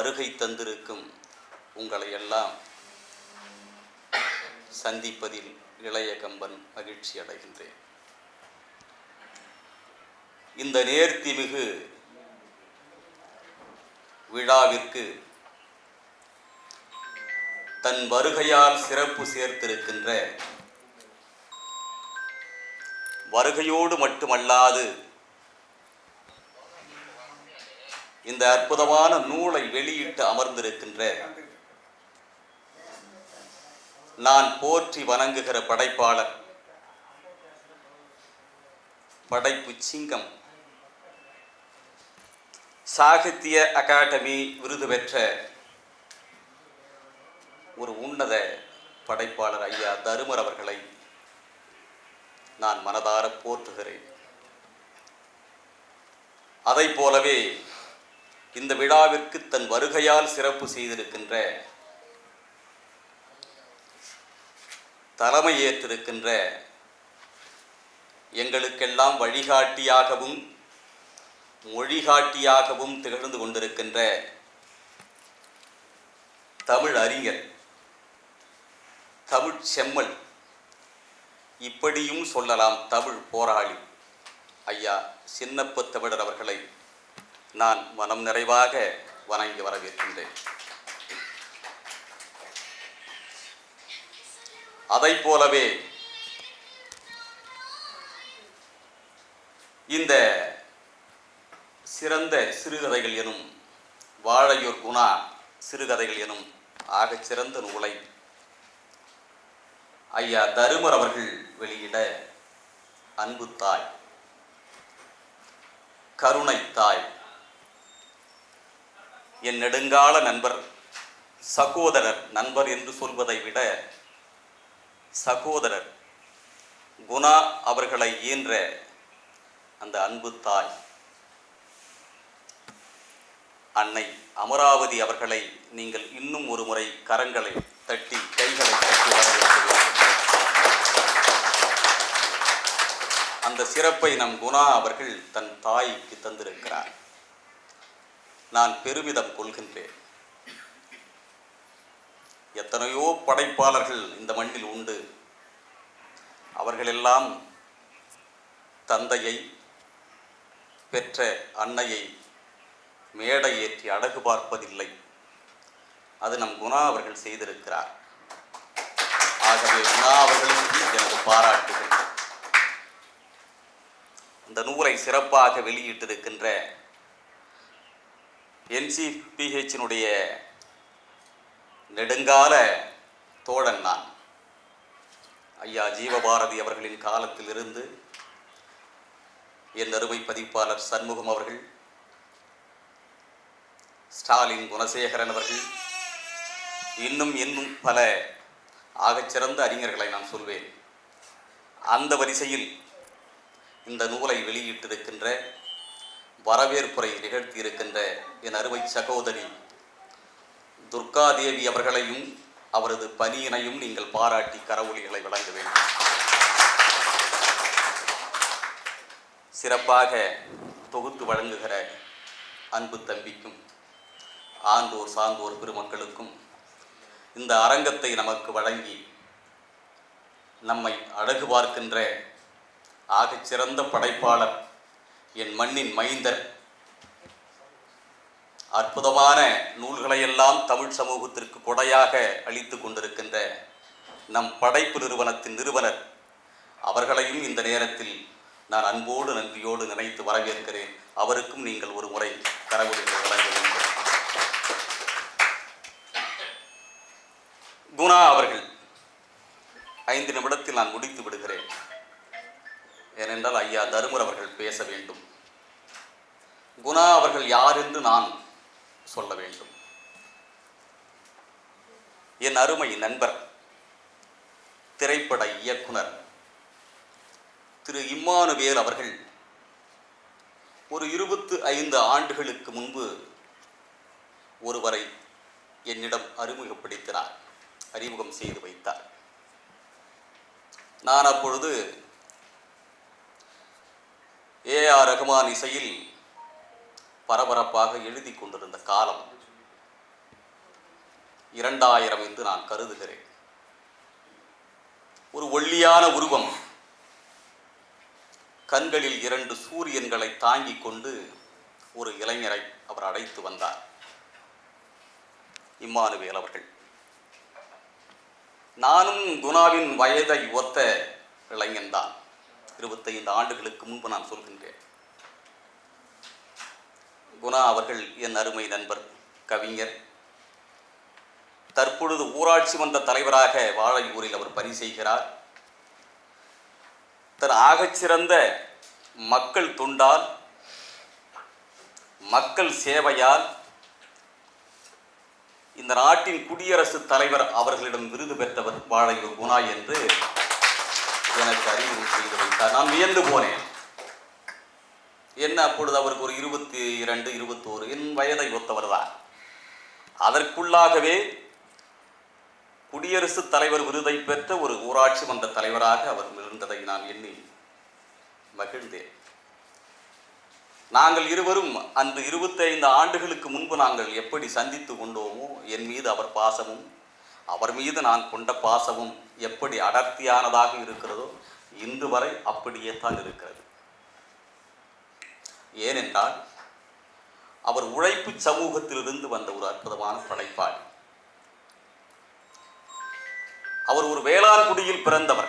வருகை தந்திருக்கும் உங்களை எல்லாம் சந்திப்பதில் இளைய கம்பன் மகிழ்ச்சி அடைகின்றேன். இந்த நேர்த்திமிகு விழாவிற்கு தன் வருகையால் சிறப்பு சேர்த்திருக்கின்ற வருகையோடு மட்டுமல்லாது இந்த அற்புதமான நூலை வெளியிட்டு அமர்ந்திருக்கின்ற நான் போற்றி வணங்குகிற படைப்பாளர் படைப்பு சிங்கம் சாகித்ய அகாடமி விருது பெற்ற ஒரு உன்னத படைப்பாளர் ஐயா தருமர் அவர்களை நான் மனதார போற்றுகிறேன். அதை போலவே இந்த விழாவிற்கு தன் வருகையால் சிறப்பு செய்திருக்கின்ற தலைமை ஏற்றிருக்கின்ற எங்களுக்கெல்லாம் வழிகாட்டியாகவும் மொழிகாட்டியாகவும் திகழ்ந்து கொண்டிருக்கின்ற தமிழ் அறிஞர் தமிழ் செம்மல். இப்படியும் சொல்லலாம் தமிழ் போராளி ஐயா சின்னப்ப தமிழர் அவர்களை. நான் மனம் நிறைவாக வணங்கி வரவேற்கின்றேன். அதை போலவே இந்த சிறந்த சிறுகதைகள் எனும் வாழையூர் குணா சிறுகதைகள் எனும் ஆகச் சிறந்த நூலை ஐயா தருமர் அவர்கள் வெளியிட அன்பு தாய் கருணைத்தாய் தாய் என் நெடுங்கால நண்பர் சகோதரர் நண்பர் என்று சொல்வதை விட சகோதரர் குணா அவர்களை ஈன்ற அந்த அன்பு தாய் அன்னை அமராவதி அவர்களை நீங்கள் இன்னும் ஒரு முறை கரங்களை தட்டி கைகளை தட்டி வரவேற்கிறீர்கள் அந்த சிறப்பை நம் குணா அவர்கள் தன் தாய்க்கு தந்திருக்கிறார். நான் பெருமிதம் கொள்கின்றேன். எத்தனையோ படைப்பாளர்கள் இந்த மண்ணில் உண்டு. அவர்களெல்லாம் தந்தையை பெற்ற அன்னையை மேடை ஏற்றி அடகு பார்ப்பதில்லை. அது நம் குணா அவர்கள் செய்திருக்கிறார். ஆகவே குணா அவர்களுக்கு எனது பாராட்டுகள். இந்த நூலை சிறப்பாக வெளியிட்டிருக்கின்ற என்சிபிஹெச்சினுடைய நெடுங்கால தோழன் நான். ஐயா ஜீவபாரதி அவர்களின் காலத்திலிருந்து என் அருமை பதிப்பாளர் சண்முகம் அவர்கள் ஸ்டாலின் குணசேகரன் அவர்கள் இன்னும் இன்னும் பல ஆகச்சிறந்த அறிஞர்களை நான் சொல்வேன். அந்த வரிசையில் இந்த நூலை வெளியிட்டிருக்கின்ற வரவேற்புரை நிகழ்த்தியிருக்கின்ற என் அருமை சகோதரி துர்காதேவி அவர்களையும் அவரது பணியினையும் நீங்கள் பாராட்டி கரவொலிகளை வழங்க வேண்டும். சிறப்பாக தொகுத்து வழங்குகிற அன்பு தம்பிக்கும் ஆண்டோர் சான்றோர் பெருமக்களுக்கும் இந்த அரங்கத்தை நமக்கு வழங்கி நம்மை அழகு பார்க்கின்ற ஆகச் சிறந்த படைப்பாளர் என் மண்ணின் மைந்தர். அற்புதமான நூல்களையெல்லாம் தமிழ் சமூகத்திற்கு கொடையாக அளித்து கொண்டிருக்கின்ற நம் படைப்பு நிறுவனத்தின் நிறுவனர். அவர்களையும் இந்த நேரத்தில் நான் அன்போடு நன்றியோடு நினைத்து வரவேற்கிறேன். அவருக்கும் நீங்கள் ஒரு முறை கரவுடைய வழங்க வேண்டும். குணா அவர்கள் ஐந்து நிமிடத்தில் நான் முடித்து விடுகிறேன். ஏனென்றால் ஐயா தருமர் அவர்கள் பேச வேண்டும். குணா அவர்கள் யார் என்று நான் சொல்ல வேண்டும். என் அருமை நண்பர் திரைப்பட இயக்குனர் திரு இம்மானுவேல் அவர்கள் ஒரு இருபத்து ஐந்து ஆண்டுகளுக்கு முன்பு ஒருவரை என்னிடம் அறிமுகப்படுத்தினார் அறிமுகம் செய்து வைத்தார். நான் அப்பொழுது ஏ ஆர் ரகுமான் இசையில் பரபரப்பாக எழுதி கொண்டிருந்த காலம். இரண்டாயிரம் என்று நான் கருதுகிறேன். ஒரு ஒல்லியான உருவம். கண்களில் இரண்டு சூரியன்களை தாங்கிக் கொண்டு ஒரு இளைஞரை அவர் அழைத்து வந்தார். இம்மானுவேல் அவர்கள். நானும் குணாவின் வயதை ஒத்த இளைஞன்தான் இருபத்தைந்து ஆண்டுகளுக்கு முன்பு நான் சொல்கின்றேன். குணா அவர்கள் என் அருமை நண்பர் கவிஞர் தற்பொழுது ஊராட்சி மன்ற தலைவராக வாழையூரில் அவர் பணி செய்கிறார். தன் ஆகச்சிறந்த மக்கள் தொண்டால் மக்கள் சேவையால் இந்த நாட்டின் குடியரசுத் தலைவர் அவர்களிடம் விருது பெற்றவர் வாழையூர் குணா என்று எனக்கு அறிவு செய்து வைத்தார். நான் வியந்து போனேன். என்ன அப்பொழுது அவருக்கு ஒரு இருபத்தி இரண்டு இருபத்தோரு என் வயதை ஒத்தவர் தான் அதற்குள்ளாகவே குடியரசுத் தலைவர் விருதை பெற்ற ஒரு ஊராட்சி மன்ற தலைவராக அவர் இருந்ததை நான் எண்ணி மகிழ்ந்தேன். நாங்கள் இருவரும் அன்று இருபத்தைந்து ஆண்டுகளுக்கு முன்பு நாங்கள் எப்படி சந்தித்து கொண்டோமோ என் மீது அவர் பாசமும் அவர் மீது நான் கொண்ட பாசமும் எப்படி அடர்த்தியானதாக இருக்கிறதோ இன்று வரை அப்படியே தான் இருக்கிறது. ஏனென்றால் அவர் உழைப்பு சமூகத்திலிருந்து வந்த ஒரு அற்புதமான படைப்பாளி. அவர் ஒரு வேளாண்குடியில் பிறந்தவர்.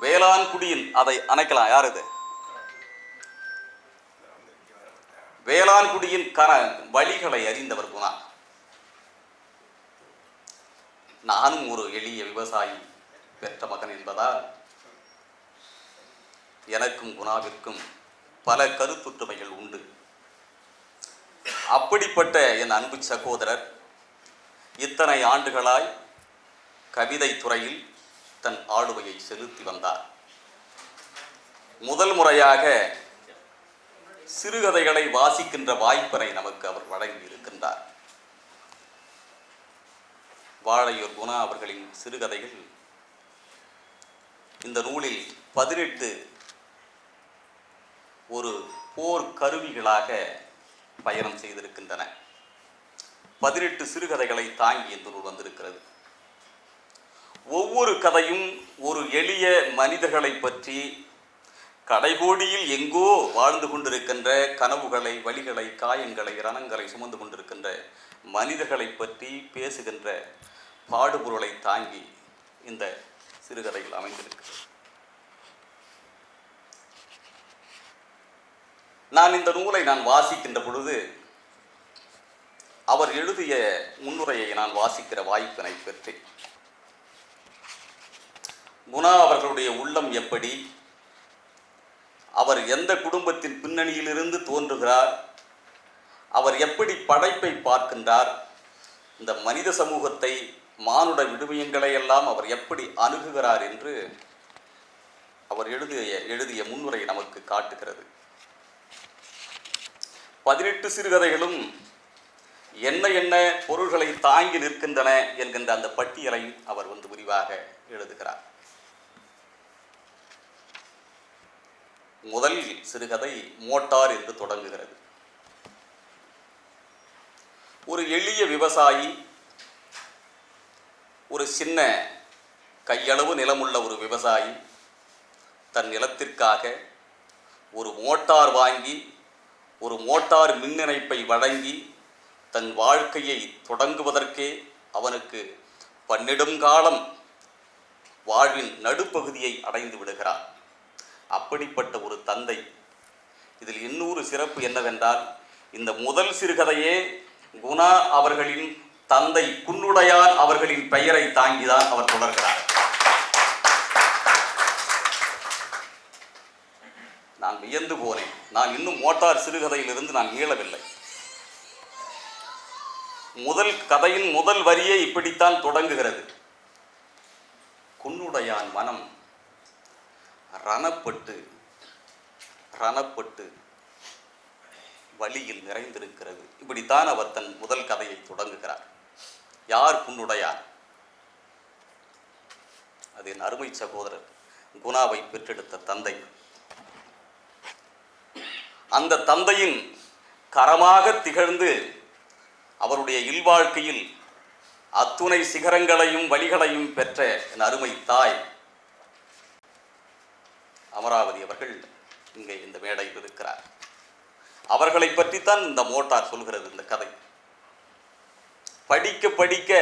வேளாண்குடியின் அதை அணைக்கலாம். யார் இது? வேளாண்குடியின் கர வழிகளை அறிந்தவர் குணா. நானும் ஒரு எளிய விவசாயி பெற்ற மகன் என்பதால் எனக்கும் குணாவிற்கும் பல கருத்துற்றுமைகள் உண்டு. அப்படிப்பட்ட என் அன்பு சகோதரர் இத்தனை ஆண்டுகளாய் கவிதை துறையில் தன் ஆளுமையை செலுத்தி வந்தார். முதல் முறையாக சிறுகதைகளை வாசிக்கின்ற வாய்ப்பினை நமக்கு அவர் வழங்கி இருக்கின்றார் வாழையூர் குணா அவர்களின் சிறுகதைகள். இந்த நூலில் பதினெட்டு ஒரு போர் கருவிகளாக பயணம் செய்திருக்கின்றன. பதினெட்டு சிறுகதைகளை தாங்கி இந்த நூல் வந்திருக்கிறது. ஒவ்வொரு கதையும் ஒரு எளிய மனிதர்களை பற்றி கடைகோடியில் எங்கோ வாழ்ந்து கொண்டிருக்கின்ற கனவுகளை வழிகளை காயங்களை ரணங்களை சுமந்து கொண்டிருக்கின்ற மனிதர்களை பற்றி பேசுகின்ற பாடுபொருளை தாங்கி இந்த சிறுகதையில் அமைந்திருக்கிறது. நான் இந்த நூலை நான் வாசிக்கின்ற பொழுது அவர் எழுதிய முன்னுரையை நான் வாசிக்கிற வாய்ப்பினை பெற்றேன். குணா அவர்களுடைய உள்ளம் எப்படி? அவர் எந்த குடும்பத்தின் பின்னணியிலிருந்து தோன்றுகிறார்? அவர் எப்படி படைப்பை பார்க்கின்றார்? இந்த மனித சமூகத்தை மானுட விடுவியங்களை எல்லாம் அவர் எப்படி அணுகுகிறார் என்று அவர் எழுதிய எழுதிய முன்னுரை நமக்கு காட்டுகிறது. பதினெட்டு சிறுகதைகளும் என்ன என்ன பொருள்களை தாங்கி நிற்கின்றன என்கின்ற அந்த பட்டியலை அவர் வந்து விரிவாக எழுதுகிறார். முதல் சிறுகதை மோட்டார் என்று தொடங்குகிறது. ஒரு எளிய விவசாயி ஒரு சின்ன கையளவு நிலமுள்ள ஒரு விவசாயி தன் நிலத்திற்காக ஒரு மோட்டார் வாங்கி ஒரு மோட்டார் மின் இணைப்பை வழங்கி தன் வாழ்க்கையை தொடங்குவதற்கே அவனுக்கு பன்னெடுங்காலம் வாழ்வின் நடுப்பகுதியை அடைந்து விடுகிறார் அப்படிப்பட்ட ஒரு தந்தை. இதில் இன்னொரு சிறப்பு என்னவென்றால் இந்த முதல் சிறுகதையே குணா அவர்களின் தந்தை குன்னுடையான் அவர்களின் பெயரை தாங்கிதான் அவர் தொடர்கிறார். நான் வியந்து போனேன். நான் இன்னும் மோட்டார் சிறுகதையிலிருந்து நான் மீளவில்லை. முதல் கதையின் முதல் வரியே இப்படித்தான் தொடங்குகிறது. குன்னுடையான் மனம் ரணப்பட்டு ரணப்பட்டு வழியில் நிறைந்திருக்கிறது. இப்படித்தான் அவர் தன் முதல் கதையை தொடங்குகிறார். யார் புண்ணுடையார் அது என் அருமை சகோதரர் குணாவை பெற்றெடுத்த தந்தை. அந்த தந்தையின் கரமாக திகழ்ந்து அவருடைய இல்வாழ்க்கையில் அத்துணை சிகரங்களையும் வழிகளையும் பெற்ற என் அருமை தாய் அமராவதி அவர்கள் இங்கே இந்த மேடையில் இருக்கிறார். அவர்களை பற்றித்தான் இந்த மோட்டார் சொல்கிறது இந்த கதை. படிக்க படிக்க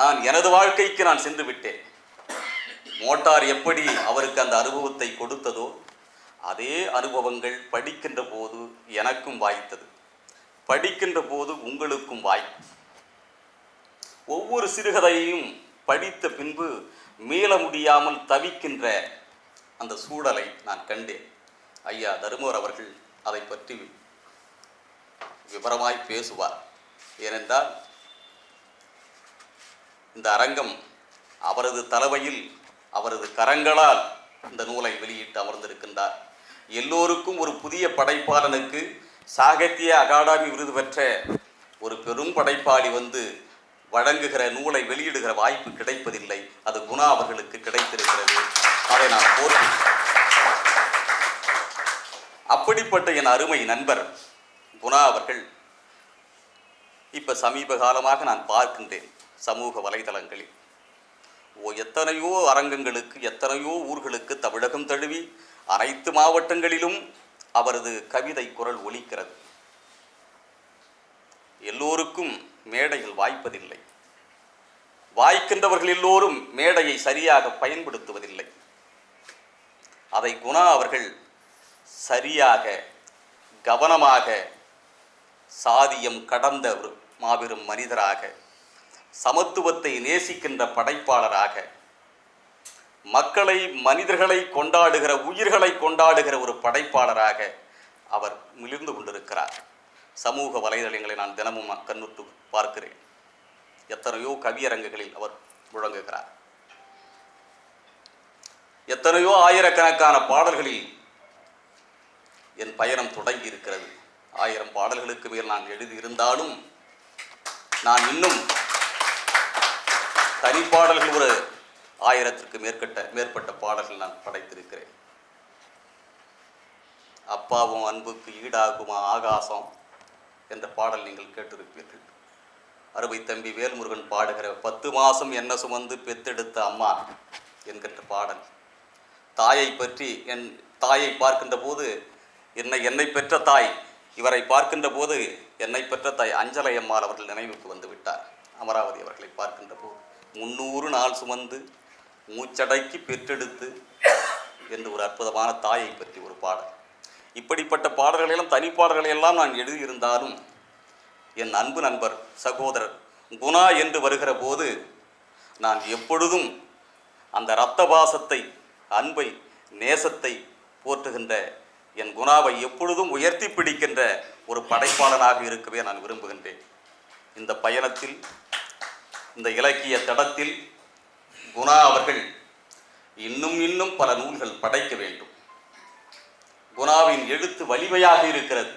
நான் எனது வாழ்க்கைக்கு நான் சென்று விட்டேன். மோட்டார் எப்படி அவருக்கு அந்த அனுபவத்தை கொடுத்ததோ அதே அனுபவங்கள் படிக்கின்ற போது எனக்கும் வாய்த்தது. படிக்கின்ற போது உங்களுக்கும் வாய். ஒவ்வொரு சிறுகதையையும் படித்த பின்பு மீள முடியாமல் தவிக்கின்ற அந்த சூழலை நான் கண்டேன். ஐயா தருமோர் அவர்கள் அதை பற்றி விவரமாய் பேசுவார். ஏனென்றால் இந்த அரங்கம் அவரது தலைமையில் அவரது கரங்களால் இந்த நூலை வெளியிட்டு அமர்ந்திருக்கின்றார். எல்லோருக்கும் ஒரு புதிய படைப்பாளனுக்கு சாகித்ய அகாடமி விருது பெற்ற ஒரு பெரும் படைப்பாளி வந்து வழங்குகிற நூலை வெளியிடுகிற வாய்ப்பு கிடைப்பதில்லை. அது குணா அவர்களுக்கு கிடைத்திருக்கிறது. அதை நான் போற்றி அப்படிப்பட்ட என் அருமை நண்பர் குணா அவர்கள். இப்போ சமீப காலமாக நான் பார்க்கின்றேன் சமூக வலைதளங்களில். ஓ எத்தனையோ அரங்கங்களுக்கு எத்தனையோ ஊர்களுக்கு தமிழகம் தழுவி அனைத்து மாவட்டங்களிலும் அவரது கவிதை குரல் ஒலிக்கிறது. எல்லோருக்கும் மேடையில் வாய்ப்பதில்லை. வாய்க்கின்றவர்கள் எல்லோரும் மேடையை சரியாக பயன்படுத்துவதில்லை. அதை குணா அவர்கள் சரியாக கவனமாக சாதியம் கடந்த ஒரு மாபெரும் மனிதராக சமத்துவத்தை நேசிக்கின்ற படைப்பாளராக மக்களை மனிதர்களை கொண்டாடுகிற உயிர்களை கொண்டாடுகிற ஒரு படைப்பாளராக அவர் மிளிர்ந்து கொண்டிருக்கிறார். சமூக வலைதளங்களை நான் தினமும் கண்ணுற்று பார்க்கிறேன். எத்தனையோ கவியரங்குகளில் அவர் முழங்குகிறார். எத்தனையோ ஆயிரக்கணக்கான பாடல்களில் என் பயணம் தொடங்கி இருக்கிறது. ஆயிரம் பாடல்களுக்கு மேல் நான் எழுதியிருந்தாலும் நான் இன்னும் தனிப்பாடல்கள் ஒரு ஆயிரத்திற்கு மேற்பட்ட மேற்பட்ட பாடல்கள் நான் படைத்திருக்கிறேன். அப்பாவும் அன்புக்கு ஈடாகுமா ஆகாசம் என்ற பாடல் நீங்கள் கேட்டிருப்பீர்கள். அறுவை தம்பி வேல்முருகன் பாடுகிற பத்து மாதம் என்ன சுமந்து பெத்தெடுத்த அம்மா என்கின்ற பாடல். தாயை பற்றி என் தாயை பார்க்கின்ற போது என்னை என்னை பெற்ற தாய் இவரை பார்க்கின்ற போது என்னை பெற்ற தாய் அஞ்சலை அம்மாள் அவர்கள் நினைவுக்கு வந்து விட்டார். அமராவதி அவர்களை பார்க்கின்ற போது முன்னூறு நாள் சுமந்து மூச்சடைக்கு பெற்றெடுத்து என்று ஒரு அற்புதமான தாயை பற்றி ஒரு பாடல். இப்படிப்பட்ட பாடல்களெல்லாம் தனிப்பாடல்களையெல்லாம் நான் எழுதியிருந்தாலும் என் அன்பு நண்பர் சகோதரர் குணா என்று வருகிற போது நான் எப்பொழுதும் அந்த இரத்த பாசத்தை அன்பை நேசத்தை போற்றுகின்ற என் குணாவை எப்பொழுதும் உயர்த்தி பிடிக்கின்ற ஒரு படைப்பாளனாக இருக்கவே நான் விரும்புகின்றேன். இந்த பயணத்தில் இந்த இலக்கிய தடத்தில் குணா அவர்கள் இன்னும் இன்னும் பல நூல்கள் படைக்க வேண்டும். குணாவின் எழுத்து வலிமையாக இருக்கிறது.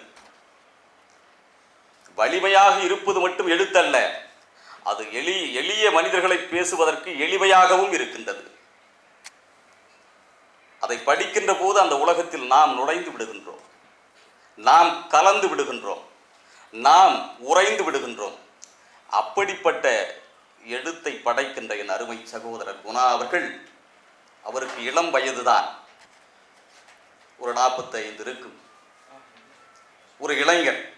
வலிமையாக இருப்பது மட்டும் எழுத்தல்ல அது எளிய எளிய மனிதர்களை பேசுவதற்கு எளிமையாகவும் இருக்கின்றது. அதை படிக்கின்ற போது அந்த உலகத்தில் நாம் நுழைந்து விடுகின்றோம். நாம் கலந்து விடுகின்றோம். நாம் உறைந்து விடுகின்றோம். அப்படிப்பட்ட எழுத்தை படைக்கின்ற என் அருமை சகோதரர் குணா அவர்கள் அவருக்கு இளம் வயதுதான். ஒரு நாற்பத்தைந்து இருக்கும். ஒரு இளைஞர்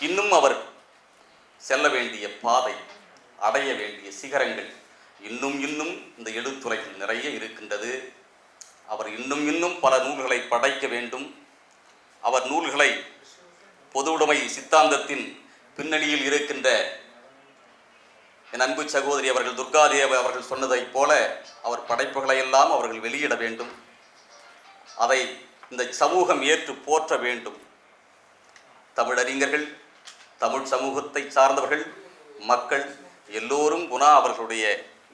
இன்னும் அவர் செல்ல வேண்டிய பாதை அடைய வேண்டிய சிகரங்கள் இன்னும் இன்னும் இந்த எழுத்துறையில் நிறைய இருக்கின்றது. அவர் இன்னும் இன்னும் பல நூல்களை படைக்க வேண்டும். அவர் நூல்களை பொதுவுடைமை சித்தாந்தத்தின் பின்னணியில் இருக்கின்ற என் அன்பு சகோதரி அவர்கள் துர்காதேவ அவர்கள் சொன்னதைப் போல அவர் படைப்புகளை எல்லாம் அவர்கள் வெளியிட வேண்டும். அதை இந்த சமூகம் ஏற்று போற்ற வேண்டும். தமிழறிஞர்கள் தமிழ் சமூகத்தை சார்ந்தவர்கள் மக்கள் எல்லோரும் குணா அவர்களுடைய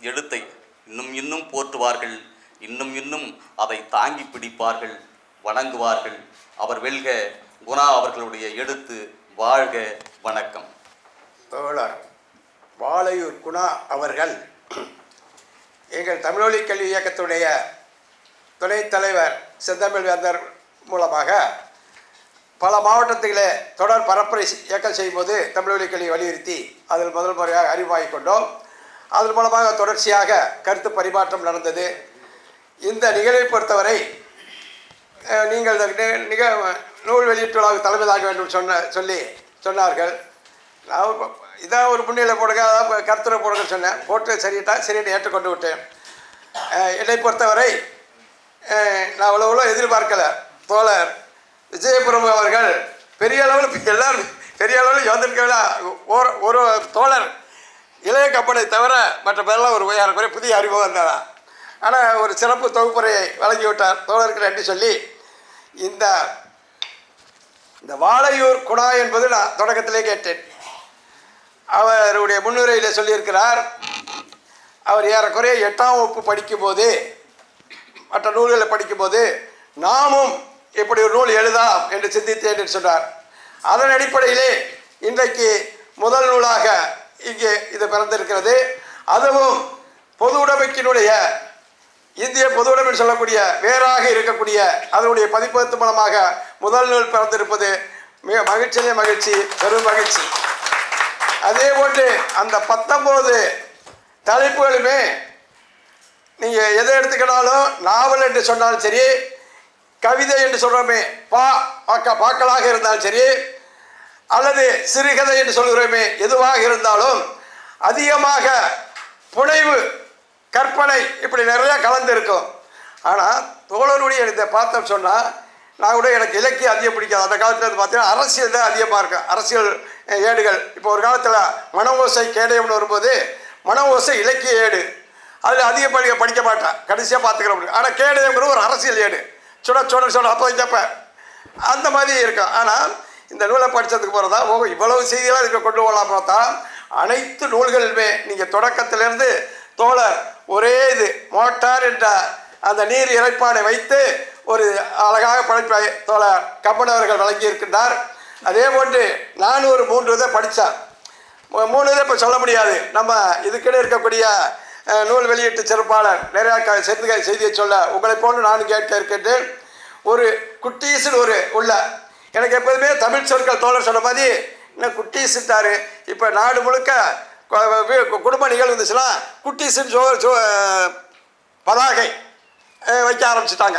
எழுத்தை இன்னும் இன்னும் போற்றுவார்கள். இன்னும் இன்னும் அதை தாங்கி பிடிப்பார்கள் வணங்குவார்கள். அவர் வெல்க குணா அவர்களுடைய எழுத்து வாழ்க வணக்கம். தோழர் வாழையூர் குணா அவர்கள் எங்கள் தமிழொலி கல்வி இயக்கத்துடைய துணைத் தலைவர் செந்தமிழ் வேந்தர் மூலமாக பல மாவட்டத்திலே தொடர் பரப்புரை இயக்கம் செய்யும்போது தமிழொலி கல்வி வலியுறுத்தி அதில் முதல் முறையாக அறிவாகிக் கொண்டோம். அதன் மூலமாக தொடர்ச்சியாக கருத்து பரிமாற்றம் நடந்தது. இந்த நிகழ்வை பொறுத்தவரை நீங்கள் இந்த நிக நூல் வெளியீட்டு தலைமையாக தலைமை வேண்டும் சொன்ன சொல்லி சொன்னார்கள். நான் இதான் ஒரு முன்னிலை போடுங்க அதாவது கருத்துரை போடுங்க சொன்னேன். போட்டு சரிட்டா சரின்னு ஏற்றுக்கொண்டு விட்டேன். என்னை பொறுத்தவரை நான் அவ்வளோ அவ்வளோ எதிர்பார்க்கல. தோழர் விஜயபுரம் அவர்கள் பெரிய அளவில் எல்லாரும் பெரிய அளவில் வந்திருக்கவில்லை. ஒரு ஒரு தோழர் இளைய கப்பலை தவிர மற்ற பேரெல்லாம் ஒரு உயரக்குறை புதிய அறிமுகம் தான் ஆனால் ஒரு சிறப்பு தொகுப்புரையை வழங்கி விட்டார் தோழருக்கு நன்றி சொல்லி இந்த இந்த வாழையூர் குணா என்பது நான் தொடக்கத்திலே கேட்டேன். அவருடைய முன்னுரையில் சொல்லியிருக்கிறார் அவர் ஏறக்குறைய எட்டாம் வகுப்பு படிக்கும்போது மற்ற நூல்களை படிக்கும்போது நாமும் இப்படி ஒரு நூல் எழுதாம் என்று சிந்தித்தேன் என்று சொன்னார். அதன் அடிப்படையிலே இன்றைக்கு முதல் நூலாக இங்கே இது பிறந்திருக்கிறது. அதுவும் பொது உடைமைக்கினுடைய இந்திய பொது என்று சொல்லக்கூடிய வேறாக இருக்கக்கூடிய அதனுடைய பதிப்பகத்து மூலமாக முதல் நூல் பிறந்திருப்பது மிக மகிழ்ச்சியிலே மகிழ்ச்சி பெரும் மகிழ்ச்சி. அதே போன்று அந்த பத்தொம்போது தலைப்புகளுமே நீங்கள் எதை எடுத்துக்கிட்டாலும் நாவல் என்று சொன்னாலும் சரி கவிதை என்று சொல்கிறோமே பா பாக்க பாக்களாக இருந்தாலும் சரி அல்லது சிறுகதை என்று சொல்கிறோமே எதுவாக இருந்தாலும் அதிகமாக புனைவு கற்பனை இப்படி நிறையா கலந்து இருக்கும். ஆனால் தோழனுடைய இதை பார்த்தோம் சொன்னால் நான் கூட எனக்கு இலக்கியம் அதிகம் பிடிக்காது. அந்த காலத்தில் வந்து பார்த்தீங்கன்னா அரசியல் தான் அதிகமாக இருக்கும். அரசியல் ஏடுகள். இப்போ ஒரு காலத்தில் மன ஓசை கேடயம்னு வரும்போது மன ஓசை இலக்கிய ஏடு. அதில் அதிக படிக்க படிக்க மாட்டேன். கடைசியாக பார்த்துக்கிறோம் ஆனால் கேடயம்ங்கிற ஒரு அரசியல் ஏடு. சுட சுட சுட அப்போ கேட்பேன் அந்த மாதிரி இருக்கும். ஆனால் இந்த நூலை படித்ததுக்கு போகிறதா ஓ இவ்வளவு செய்திகளாக இதுக்கு கொண்டு போகலாம் பார்த்தா அனைத்து நூல்களுமே நீங்கள் தொடக்கத்திலேருந்து தோழர் ஒரே இது மோட்டார் என்ற அந்த நீர் இறைப்பானை வைத்து ஒரு அழகாக படைப்பை தோழர் கம்பன் அவர்கள் வழங்கியிருக்கின்றார். அதே போன்று நான் ஒரு மூன்று இதை படித்தேன் மூணு இதை இப்போ சொல்ல முடியாது. நம்ம இதுக்கிടെ இருக்கக்கூடிய நூல் வெளியீட்டு சிறப்பாளர் நிறையா க செய்தி செய்தியை சொல்ல உங்களை போன்று நான் கேட்க இருக்கின்றேன். ஒரு குட்டீஸ்னு ஒரு உள்ள எனக்கு எப்போதுமே தமிழ் சொற்கள் தோழர் சொன்ன மாதிரி இன்னும் குட்டீஸுட்டாரு இப்போ நாடு முழுக்க குடும்ப நிகழ்வு இருந்துச்சுன்னா குட்டீஸுன்னு சோ பதாகை வைக்க ஆரம்பிச்சிட்டாங்க.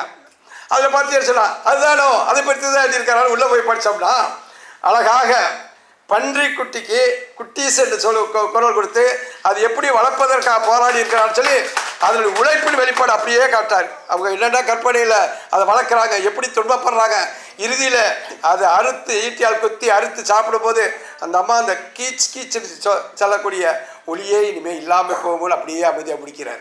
அதில் பார்த்து அதுதானோ? அதை பற்றி தான் எழுதியிருக்காரு உள்ளே போய் படித்தோம்னா அழகாக பன்றி குட்டிக்கு குட்டீஸ் என்று சொல்லி குரல் கொடுத்து அது எப்படி வளர்ப்பதற்காக போராடி இருக்கிறான்னு சொல்லி அதனுடைய உழைப்பின் வெளிப்பாடு அப்படியே காட்டார். அவங்க என்னென்ன கற்பனையில் அதை வளர்க்குறாங்க எப்படி துன்பப்படுறாங்க. இறுதியில் அதை அறுத்து ஈட்டியால் குத்தி அறுத்து சாப்பிடும்போது அந்த அம்மா அந்த கீச் கீச்சுன்னு சொ- சொல்லக்கூடிய ஒளியே இனிமேல் இல்லாமல் போகும்போது அப்படியே அமைதியாக முடிக்கிறார்.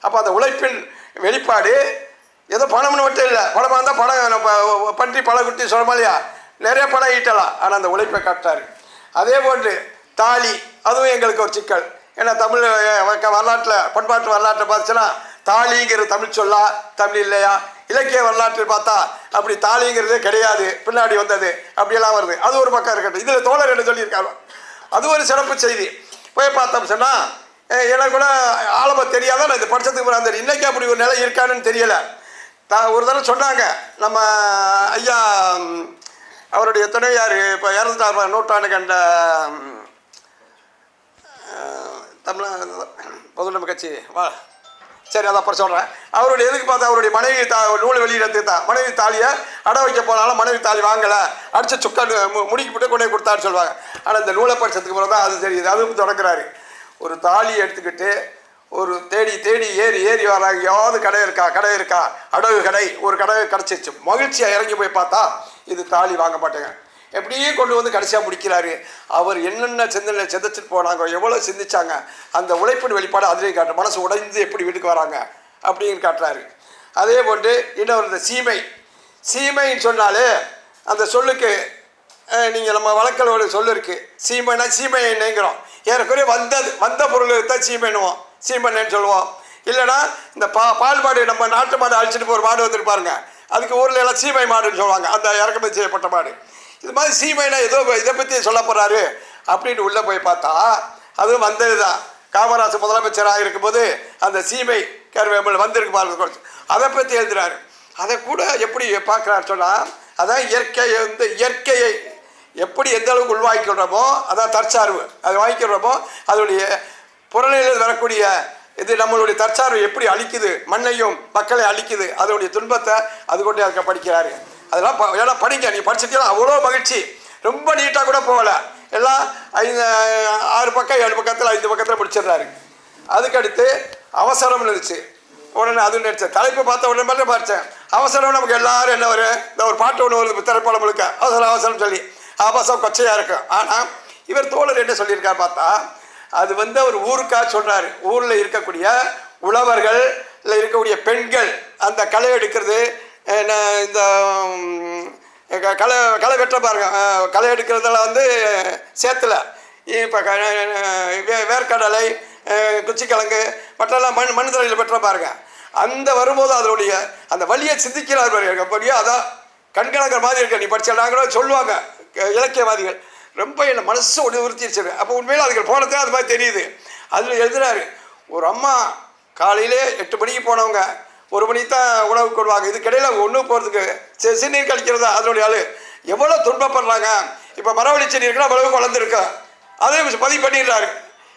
அப்போ அந்த உழைப்பின் வெளிப்பாடு ஏதோ பணம்னு மட்டும் இல்லை பணமாக இருந்தால் பணம் நம்ம பன்றி பழகுட்டி சொல்கிறோமா இல்லையா? நிறைய பணம் ஈட்டலாம். ஆனால் அந்த உழைப்பை காட்டார். அதே போன்று தாலி அதுவும் எங்களுக்கு ஒரு சிக்கல். ஏன்னா தமிழ் வரலாற்றில் பண்பாட்டு வரலாற்றை பார்த்துச்சுன்னா தாலிங்கிற தமிழ் சொல்லா தமிழ் இல்லையா? இலக்கிய வரலாற்றில் பார்த்தா அப்படி தாலிங்கிறதே கிடையாது. பின்னாடி வந்தது அப்படியெல்லாம் வருது. அது ஒரு பக்கம் இருக்கட்டும். இதில் தோழர் என்ன சொல்லியிருக்காங்க அது ஒரு சிறப்பு செய்தி. போய் பார்த்தோம் சொன்னால் எனக்கு கூட ஆழமாக தெரியாத? நான் இது படித்ததுக்கு பிறகு அந்த இன்னைக்கு அப்படி ஒரு நிலை இருக்கான்னு தெரியலை. த ஒரு தடவை சொன்னாங்க நம்ம ஐயா அவருடைய துணையார் இப்போ இறந்துட்டார் நூற்றாண்டு கண்ட தமிழ பொதுநம்ப கட்சி. வா. சரி அதை அப்புறம் சொல்கிறேன் அவருடைய எதுக்கு பார்த்தா அவருடைய மனைவி தா நூல் வெளியிடத்துக்கு தான் மனைவி தாலியை அடை வைக்க போனாலும் மனைவி தாலி வாங்கலை. அடிச்சு சுக்கா மு- முடிக்கி போட்டு கொண்டு போய் கொடுத்தான்னு சொல்லுவாங்க. ஆனால் இந்த நூலை படித்ததுக்கு பிறகு தான் அது தெரியுது. அதுவும் தொடங்குறாரு ஒரு தாலியை எடுத்துக்கிட்டு ஒரு தேடி தேடி ஏறி ஏறி வராங்க எங்கேயாவது கடை இருக்கா? கடை இருக்கா? அடகு கடை. ஒரு கடை கிடச்சிருச்சு. மகிழ்ச்சியாக இறங்கி போய் பார்த்தா இது தாலி வாங்க மாட்டேங்க. எப்படியே கொண்டு வந்து கடைசியாக முடிக்கிறாரு. அவர் என்னென்ன சிந்தனை சிந்திச்சுட்டு போனாங்க எவ்வளோ சிந்திச்சாங்க அந்த உழைப்பின் வெளிப்பாடு அதிலே காட்டு மனசு உடைந்து எப்படி வீட்டுக்கு வராங்க அப்படின்னு காட்டுறாரு. அதே போன்று இன்னொரு இந்த சீமை. சீமைன்னு சொன்னாலே அந்த சொல்லுக்கு நீங்கள் நம்ம வழக்கல் ஒரு சொல்லு இருக்குது சீமைனா சீமை ஏறக்குறைய வந்தது வந்த பொருள் தான் சீமைன்னுவோம். சீமெண்ணெய்ன்னு சொல்லுவோம். இல்லைன்னா இந்த பா பால்பாடு நம்ம நாட்டு மாடு அழிச்சிட்டு போகிற மாடு வந்துட்டு அதுக்கு ஊரில் எல்லாம் சீமை மாடுன்னு சொல்லுவாங்க. அந்த இறக்குமதி செய்யப்பட்ட மாடு. இது மாதிரி சீமைனா ஏதோ இதை பற்றி சொல்ல போகிறாரு அப்படின்னு உள்ளே போய் பார்த்தா அதுவும் வந்தது தான் காமராஜ் முதலமைச்சராக இருக்கும்போது அந்த சீமை கருவேப்பில் வந்திருக்கு பாருங்க அதை பற்றி எழுதுறாரு. அதை கூட எப்படி பார்க்குறாரு சொன்னால் அதான் இயற்கையை வந்து இயற்கையை எப்படி எந்த அளவுக்கு உள்வாங்கிக்கிறோமோ அதான் தற்சார்பு. அதை வாங்கிக்கிறோமோ அதனுடைய புறநிலையில் வரக்கூடிய இது நம்மளுடைய தற்சார்பு எப்படி அழிக்குது மண்ணையும் மக்களை அழிக்குது அதனுடைய துன்பத்தை அது கொண்டு அதுக்கு படிக்கிறாரு. அதெல்லாம் ப- எல்லாம் படிங்க. நீ படிச்சிட்டீங்கன்னா அவ்வளோ மகிழ்ச்சி. ரொம்ப நீட்டாக கூட போகலை. எல்லாம் ஐந்து ஆறு பக்கம் ஏழு பக்கத்தில் ஐந்து பக்கத்தில் முடிச்சிடுறாரு. அதுக்கடுத்து அவசரம் இருந்துச்சு. உடனே அது நினைச்சேன். தலைப்பு பார்த்த உடனே மட்டும் பார்த்தேன். அவசரம் நமக்கு எல்லாரும் என்ன வரும் இந்த ஒரு பாட்டு ஒன்று வருது திரைப்படம் முழுக்க. அவசரம் அவசரம் சொல்லி. ஆபாசம் கொச்சையாக இருக்கும். ஆனால் இவர் தோழர் என்ன சொல்லியிருக்காரு பார்த்தா அது வந்து அவர் ஊருக்காக சொல்கிறாரு ஊரில் இருக்கக்கூடிய உழவர்கள் இல்லை இருக்கக்கூடிய பெண்கள் அந்த களை எடுக்கிறது என்ன இந்த களை களை வெட்ட பாருங்க. களை எடுக்கிறதுல வந்து சேத்துல. இப்போ வேர்க்கடலை குச்சிக்கிழங்கு மற்றெல்லாம் மண் மண் தரையில் வெட்டுற பாருங்க. அந்த வரும்போது அதனுடைய அந்த வழியை சிந்திக்கிறார் பாருங்க. அப்படியே அதான் கண்கணங்கிற மாதிரி இருக்க. நீ படிச்ச சொல்லுவாங்க இலக்கியவாதிகள். ரொம்ப என்ன மனசு ஒன்று உறுத்திடுச்சு அப்போ உண்மையில் அதுக்கு போனதே அது மாதிரி தெரியுது. அதில் எழுதுறாரு ஒரு அம்மா காலையிலே எட்டு மணிக்கு போனவங்க ஒரு மணிக்கு தான் உணவு கொள்வாங்க. இதுக்கிடையில் ஒன்று போகிறதுக்கு சி- சிறுநீர் கழிக்கிறதா? அதனுடைய ஆள். எவ்வளோ துன்பப்படுறாங்க இப்போ மரவள்ளி செடி இருக்குன்னா அவ்வளவு வளர்ந்துருக்கு. அதையும் பதிவு பண்ணிடுறாரு.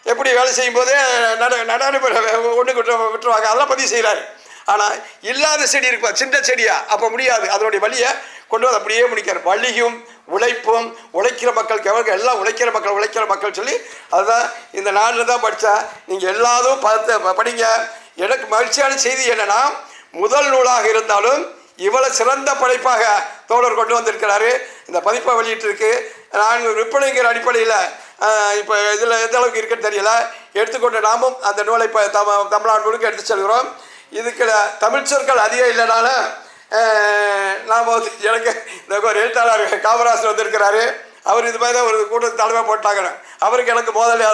எப்படி வேலை செய்யும் போதே நட நடானு ஒன்று விட்டு விட்டுருவாங்க. அதெல்லாம் பதிவு செய்கிறாரு ஆனால் இல்லாத செடி இருப்பா சின்ன செடியா? அப்போ முடியாது. அதனுடைய வழியை கொண்டு வந்து அப்படியே முடிக்கிறார். வலியும் உழைப்பும் உழைக்கிற மக்களுக்கு எவ்வளோ எல்லாம் உழைக்கிற மக்கள் உழைக்கிற மக்கள் சொல்லி அதுதான் இந்த நாளில் தான் படித்தேன் நீங்கள் எல்லாரும் பார்த்து படிங்க. எனக்கு மகிழ்ச்சியான செய்தி என்னென்னா முதல் நூலாக இருந்தாலும் இவ்வளோ சிறந்த படைப்பாக தோழர் கொண்டு வந்திருக்கிறாரு. இந்த பதிப்பை வெளியிட்டிருக்கு. நான் விற்பனைங்கிற அடிப்படையில் இப்போ இதில் எந்த அளவுக்கு இருக்குன்னு தெரியல. எடுத்துக்கொண்டு நாமும் அந்த நூலை இப்போ தம தமிழ்நாடு முழுக்க எடுத்து செல்கிறோம். இதுக்கு தமிழ் சொற்கள் அதிகம் இல்லைனால நாம் வந்து எனக்கு இந்த ஒரு எழுத்தாளர் காமராசர் வந்திருக்கிறாரு. அவர் இது மாதிரி தான் ஒரு கூட்டத்து தலைமை போட்டாங்க. அவருக்கு எனக்கு முதல்ல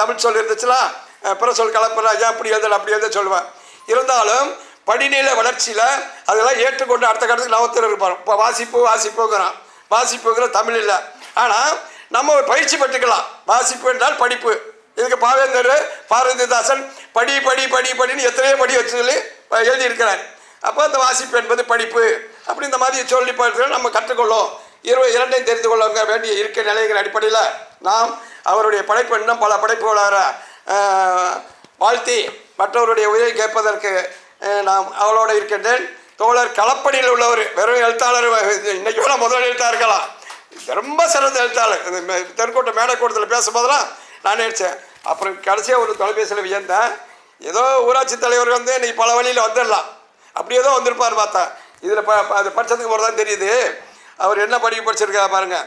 தமிழ் சொல் இருந்துச்சுன்னா அஹ், பிற சொல் கலப்பெல்லாம் அப்படி எழுதல அப்படி எழுத சொல்லுவேன். இருந்தாலும் படிநிலை வளர்ச்சியில் அதெல்லாம் ஏற்றுக்கொண்டு அடுத்த கட்டத்துக்கு நவத்திர இருப்பார். இப்போ வாசிப்பு வாசிப்புங்கிறான். வாசிப்புங்கிற தமிழ் இல்லை. ஆனால் நம்ம ஒரு பயிற்சி பெற்றுக்கலாம். வாசிப்பு என்றால் படிப்பு. இதுக்கு பாவேந்தர் பாரதிதாசன் படி படி படி படின்னு எத்தனையோ படி வச்சு சொல்லி எழுதியிருக்கிறார். அப்போ அந்த வாசிப்பு என்பது படிப்பு. அப்படி இந்த மாதிரி சொல்லி பார்த்து நம்ம கற்றுக்கொள்ளும். இரு இரண்டையும் தெரிந்து கொள்ள வேண்டிய இருக்க நிலைகள் அடிப்படையில் நாம் அவருடைய படைப்பு இன்னும் பல படைப்புகளாக வாழ்த்தி மற்றவருடைய உதவி கேட்பதற்கு நான் நாம் அவளோடு இருக்கின்றேன். தோழர் களப்பணியில் உள்ளவர் வெறும் எழுத்தாளர் இன்னைக்கு கூட முதல் எழுத்தாக இருக்கலாம் ரொம்ப சிறந்த எழுத்தாளர். இந்த மேடக்கூட்டத்தில் பேசும்போதெல்லாம் நான் நினச்சேன். அப்புறம் கடைசியாக ஒரு தொலைபேசியில் வியந்தேன். ஏதோ ஊராட்சி தலைவர் வந்து நீ பல வழியில் வந்துடலாம். அப்படி ஏதோ வந்திருப்பார் பார்த்தா. இதில் ப அது படித்ததுக்கு ஒரு தான் தெரியுது. அவர் என்ன படிப்பு படிச்சிருக்காரு பாருங்க.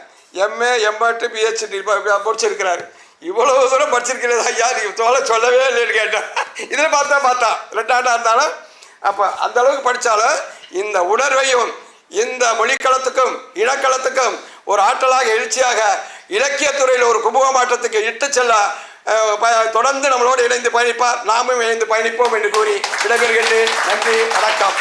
எம்ஏ எம்எட்டு பிஹெச்டி முடிச்சிருக்கிறாரு இவ்வளவு தூரம் படிச்சிருக்கிறதா? ஐயா நீ தோலை சொல்லவே இல்லைன்னு கேட்டேன். இதில் பார்த்தா பார்த்தா ரெண்டாண்டா இருந்தாலும் அப்போ அந்த அளவுக்கு படித்தாலும் இந்த உணர்வையும் இந்த மொழிக்களத்துக்கும் இனக்களத்துக்கும் ஒரு ஆற்றலாக எழுச்சியாக இலக்கியத்துறையில் ஒரு குமுக மாற்றத்துக்கு இட்டு செல்ல தொடர்ந்து நம்மளோடு இணைந்து பயணிப்பார். நாமும் இணைந்து பயணிப்போம் என்று கூறி விடைபெறுகின்றேன். நன்றி வணக்கம்.